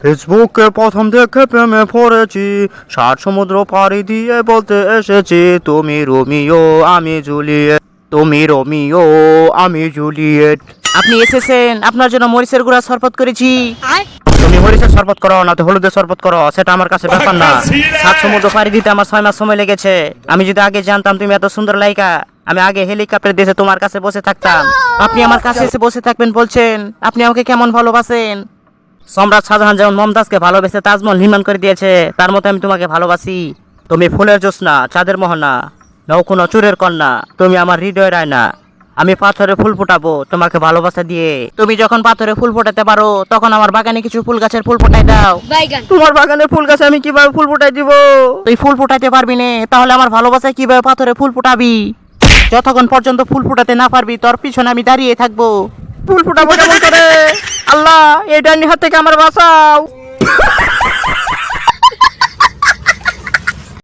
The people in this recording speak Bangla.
ফেসবুকে প্রথম দেখে প্রেমে পড়েছি ষাট সমুদ্র পাড়ি দিয়ে বলতে এসেছি তুমি রোমিও আমি জুলিয়েট তুমি রোমিও আমি জুলিয়েট। আপনি এসেছেন আপনার জন্য মরিচের গুঁড়া শরবত করেছি। তুমি মরিচের শরবত করো না তো হলুদের শরবত করো সেটা আমার কাছে ব্যাপার না। সাত সমুদ্র পাড়ি দিতে আমার ছয় মাস সময় লেগেছে। আমি যদি আগে জানতাম তুমি এত সুন্দর লাইকা আমি আগে হেলিকপ্টার দেশে তোমার কাছে বসে থাকতাম। আপনি আমার কাছে এসে বসে থাকবেন বলছেন আপনি আমাকে কেমন ভালোবাসেন? সম্রাট শাহজাহান যেমন মমতাজকে ভালোবেসে তাজমহল নির্মাণ করে দিয়েছে তার মতো আমি তোমাকে ভালোবাসি। তুমি ফুলের জোৎস্না চাঁদের মোহনা নৌ কোনো চুরের কন্যা তুমি আমার হৃদয়ের আয়না। আমি পাথরে ফুল ফুটাবো তোমাকে ভালোবাসা দিয়ে। তুমি যখন পাথরে ফুল ফোটাতে পারো তখন আমার বাগানে কিছু ফুল গাছের ফুল ফোটাই দাও। তোমার বাগানের ফুল গাছে আমি কীভাবে ফুল ফুটাই দিব? তুই ফুল ফুটাইতে পারবি না তাহলে আমার ভালোবাসায় কীভাবে পাথরে ফুল ফুটাবি? যতক্ষণ পর্যন্ত ফুল ফুটাতে না পারবি তোর পিছনে আমি দাঁড়িয়ে থাকব। ফুল ফুটাবো কেমন করে? আল্লাহ! এই ডাইনি হাত থেকে আমার বাঁচাও।